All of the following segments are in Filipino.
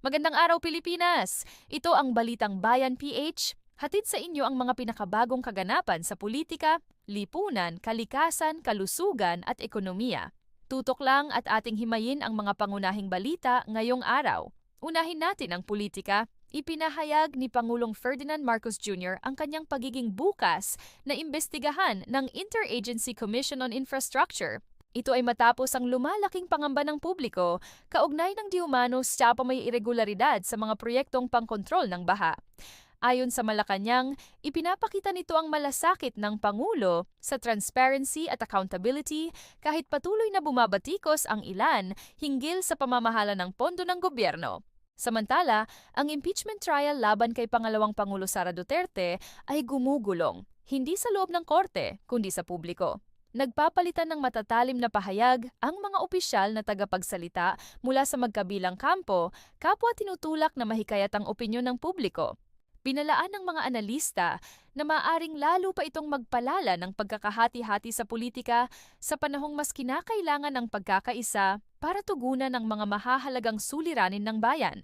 Magandang araw Pilipinas! Ito ang Balitang Bayan PH. Hatid sa inyo ang mga pinakabagong kaganapan sa politika, lipunan, kalikasan, kalusugan at ekonomiya. Tutok lang at ating himayin ang mga pangunahing balita ngayong araw. Unahin natin ang politika. Ipinahayag ni Pangulong Ferdinand Marcos Jr. ang kanyang pagiging bukas na imbestigahan ng Interagency Commission on Infrastructure ito ay matapos ang lumalaking pangamba ng publiko kaugnay ng diumanos sa may irregularidad sa mga proyektong pangkontrol ng baha. Ayon sa Malacanang, ipinapakita nito ang malasakit ng Pangulo sa transparency at accountability kahit patuloy na bumabatikos ang ilan hinggil sa pamamahala ng pondo ng gobyerno. Samantala, ang impeachment trial laban kay pangalawang Pangulo Sara Duterte ay gumugulong, hindi sa loob ng korte, kundi sa publiko. Nagpapalitan ng matatalim na pahayag ang mga opisyal na tagapagsalita mula sa magkabilang kampo, kapwa tinutulak na mahikayat ang opinyon ng publiko. Pinalaan ng mga analista na maaring lalo pa itong magpalala ng pagkakahati-hati sa politika sa panahong mas kinakailangan ng pagkakaisa para tugunan ang mga mahahalagang suliranin ng bayan.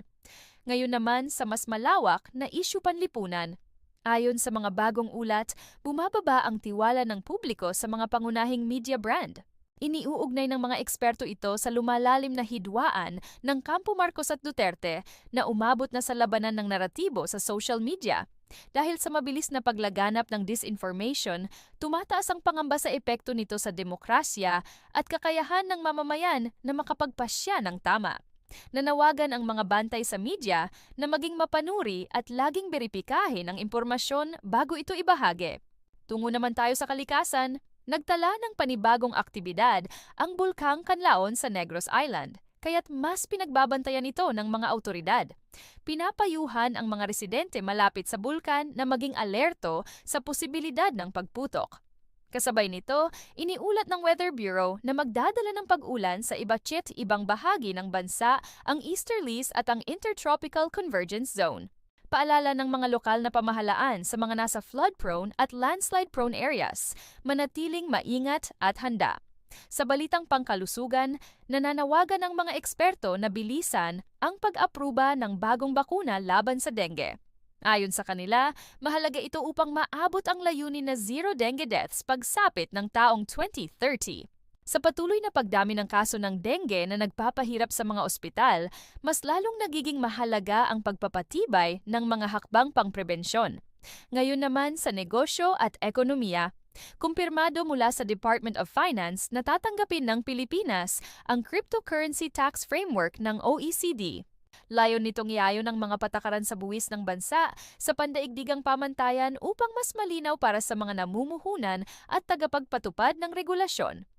Ngayon naman sa mas malawak na isyu panlipunan, Ayon sa mga bagong ulat, bumababa ang tiwala ng publiko sa mga pangunahing media brand. Iniuugnay ng mga eksperto ito sa lumalalim na hidwaan ng Campo Marcos at Duterte na umabot na sa labanan ng naratibo sa social media. Dahil sa mabilis na paglaganap ng disinformation, tumataas ang pangamba sa epekto nito sa demokrasya at kakayahan ng mamamayan na makapagpasya ng tama. Nanawagan ang mga bantay sa media na maging mapanuri at laging beripikahin ang impormasyon bago ito ibahagi. Tungo naman tayo sa kalikasan, nagtala ng panibagong aktibidad ang Bulkang Kanlaon sa Negros Island, kaya't mas pinagbabantayan ito ng mga autoridad. Pinapayuhan ang mga residente malapit sa bulkan na maging alerto sa posibilidad ng pagputok. Kasabay nito, iniulat ng Weather Bureau na magdadala ng pag-ulan sa iba't ibang bahagi ng bansa ang easterlies at ang intertropical convergence zone. Paalala ng mga lokal na pamahalaan sa mga nasa flood-prone at landslide-prone areas, manatiling maingat at handa. Sa balitang pangkalusugan, nananawagan ng mga eksperto na bilisan ang pag-apruba ng bagong bakuna laban sa dengue. Ayon sa kanila, mahalaga ito upang maabot ang layunin na zero dengue deaths pagsapit ng taong 2030. Sa patuloy na pagdami ng kaso ng dengue na nagpapahirap sa mga ospital, mas lalong nagiging mahalaga ang pagpapatibay ng mga hakbang pangprebensyon. Ngayon naman sa negosyo at ekonomiya, Kumpirmado mula sa Department of Finance na tatanggapin ng Pilipinas ang cryptocurrency tax framework ng OECD. Layon nitong iayo ng mga patakaran sa buwis ng bansa sa pandaigdigang pamantayan upang mas malinaw para sa mga namumuhunan at tagapagpatupad ng regulasyon.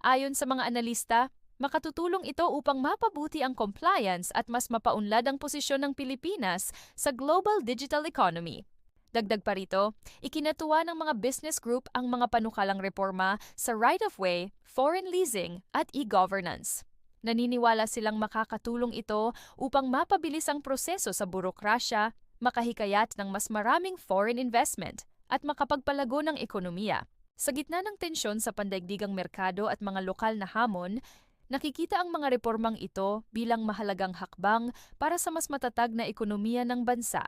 Ayon sa mga analista, makatutulong ito upang mapabuti ang compliance at mas mapaunlad ang posisyon ng Pilipinas sa global digital economy. Dagdag pa rito, ikinatuwa ng mga business group ang mga panukalang reforma sa right-of-way, foreign leasing at e-governance. Naniniwala silang makakatulong ito upang mapabilis ang proseso sa burokrasya, makahikayat ng mas maraming foreign investment, at makapagpalago ng ekonomiya. Sa gitna ng tensyon sa pandaigdigang merkado at mga lokal na hamon, nakikita ang mga reformang ito bilang mahalagang hakbang para sa mas matatag na ekonomiya ng bansa.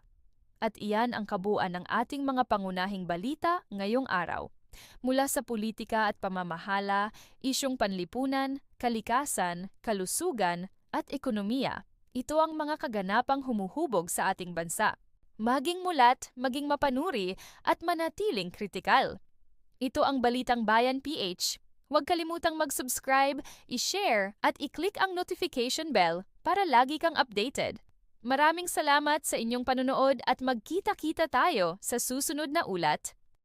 At iyan ang kabuuan ng ating mga pangunahing balita ngayong araw. Mula sa politika at pamamahala, isyong panlipunan, kalikasan, kalusugan, at ekonomiya. Ito ang mga kaganapang humuhubog sa ating bansa. Maging mulat, maging mapanuri, at manatiling kritikal. Ito ang Balitang Bayan PH. Huwag kalimutang mag-subscribe, i-share, at i-click ang notification bell para lagi kang updated. Maraming salamat sa inyong panonood at magkita-kita tayo sa susunod na ulat.